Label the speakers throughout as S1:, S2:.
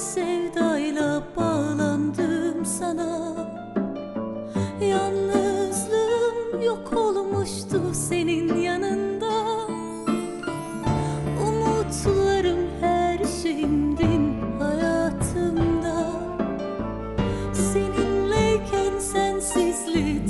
S1: sevdayla bağlandım sana. Yalnızlığım yok olmuştu senin yanında. Umutlarım her şeyimdin hayatımda. Seninleyken sensizliği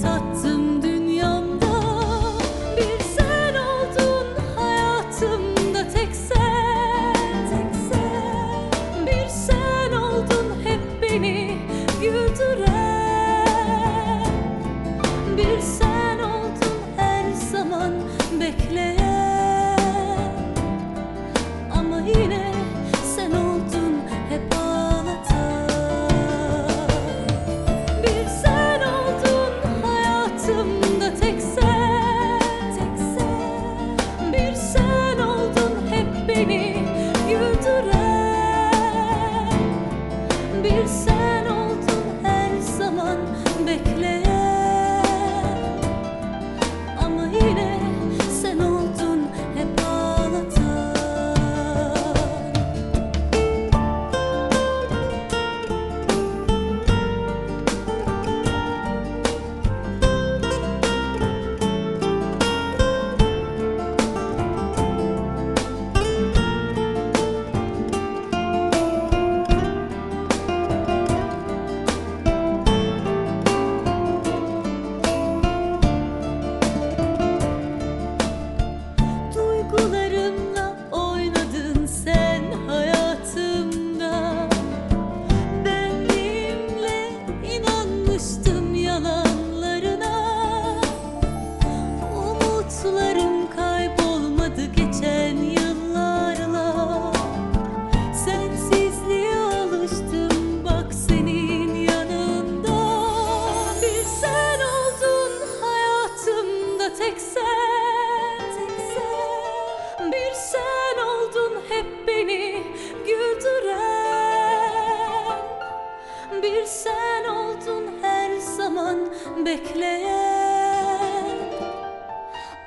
S1: sen oldun her zaman bekleyen.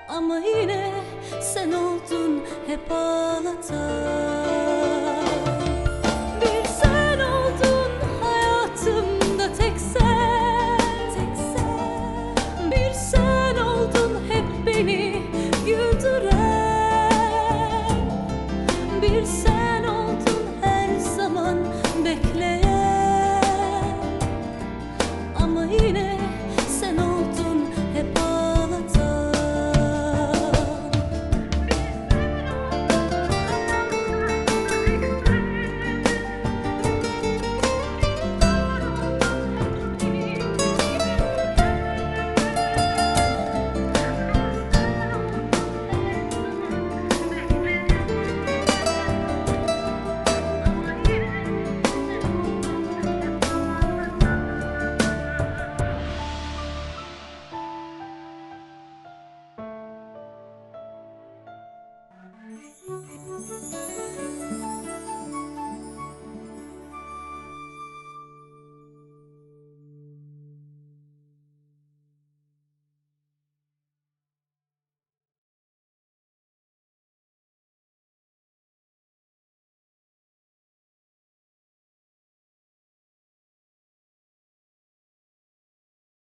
S1: Ama yine sen oldun hep ağlatan.